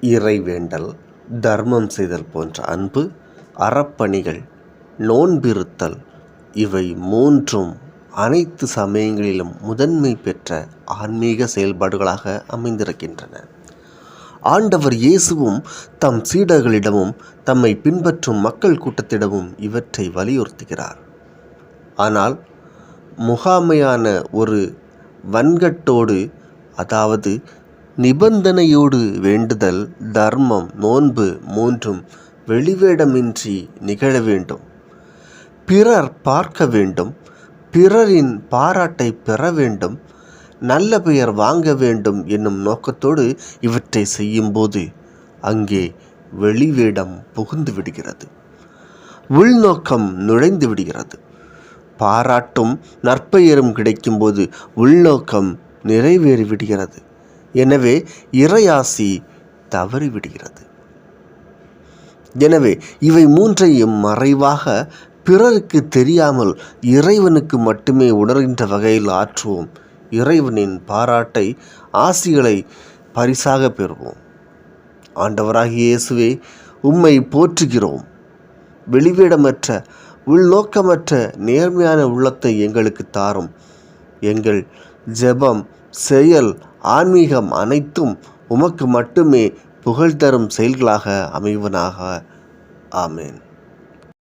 இறைவேண்டல் தர்மம் செய்தல் போன்ற அன்பு அறப்பணிகள் நோன்பிருத்தல் இவை மூன்றும் அனைத்து சமயங்களிலும் முதன்மை பெற்ற ஆன்மீக செயல்பாடுகளாக அமைந்திருக்கின்றன. ஆண்டவர் இயேசுவும் தம் சீடர்களிடமும் தம்மை பின்பற்றும் மக்கள் கூட்டத்திடமும் இவற்றை வலியுறுத்துகிறார். ஆனால் முகாமையான ஒரு வன்கட்டோடு அதாவது நிபந்தனையோடு வேண்டுதல் தர்மம் நோன்பு மூன்றும் வெளிவேடமின்றி நிகழ வேண்டும். பிறர் பார்க்க வேண்டும் பிறரின் பாராட்டை பெற வேண்டும் நல்ல பெயர் வாங்க வேண்டும் என்னும் நோக்கத்தோடு இவற்றை செய்யும்போது அங்கே வெளிவேடம் புகுந்து விடுகிறது. உள்நோக்கம் நுழைந்து விடுகிறது. பாராட்டும் நற்பெயரும் கிடைக்கும்போது உள்நோக்கம் நிறைவேறிவிடுகிறது எனவே இறையாசி தவறிவிடுகிறது. எனவே இவை மூன்றையும் மறைவாக பிறருக்கு தெரியாமல் இறைவனுக்கு மட்டுமே உணர்கின்ற வகையில் ஆற்றுவோம். இறைவனின் பாராட்டை ஆசிகளை பரிசாக பெறுவோம். ஆண்டவராகிய இயேசுவே உம்மை போற்றுகிறோம். வெளிவிடமற்ற உள்நோக்கமற்ற நேர்மையான உள்ளத்தை எங்களுக்கு தாரும். எங்கள் ஜெபம் செயல் ஆன்மீகம் அனைத்தும் உமக்கு மட்டுமே புகழ் தரும் செயல்களாக அமைவனாக. ஆமேன்.